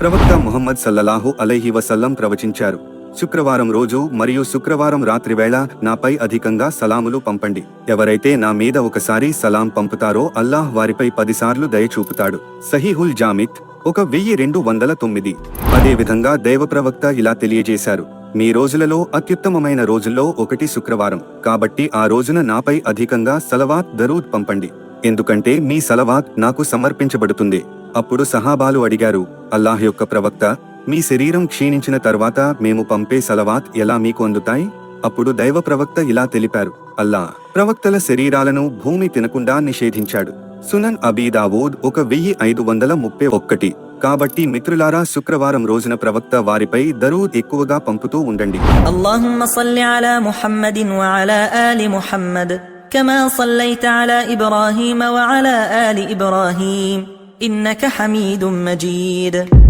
ప్రవక్త ముహమ్మద్ సల్లలాహు అలైహి వసల్లం ప్రవచించారు శుక్రవారం రోజు మరియు శుక్రవారం రాత్రి వేళ నాపై అధికంగా సలాములు పంపండి. ఎవరైతే నా మీద ఒకసారి సలాం పంపుతారో అల్లాహ్ వారిపై పదిసార్లు దయ చూపుతాడు. సహీహుల్ జామిత్ ఒక వెయ్యి రెండు వందల తొమ్మిది. అదేవిధంగా దైవప్రవక్త ఇలా తెలియజేశారు మీ రోజులలో అత్యుత్తమమైన రోజుల్లో ఒకటి శుక్రవారం. కాబట్టి ఆ రోజున నాపై అధికంగా సలవాత్ దరూద్ పంపండి. ఎందుకంటే మీ సలవాత్ నాకు సమర్పించబడుతుంది. అప్పుడు సహాబాలు అడిగారు అల్లాహ్ యొక్క ప్రవక్త మీ శరీరం క్షీణించిన తర్వాత మేము పంపే సలవాత్ ఎలా మీకు అందుతాయి అప్పుడు దైవ ప్రవక్త ఇలా తెలిపారు అల్లా ప్రవక్తల శరీరాలను భూమి తినకుండా నిషేధించాడు సునన్ అబీదావూద్ ఒక వెయ్యి ఐదు వందల ముప్పై ఒక్కటి కాబట్టి మిత్రులారా శుక్రవారం రోజున ప్రవక్త వారిపై దరూద్ ఎక్కువగా పంపుతూ ఉండండి اللهم صل على محمد وعلى آل محمد كما صليت على إبراهيم وعلى آل إبراهيم إنك حميد مجيد.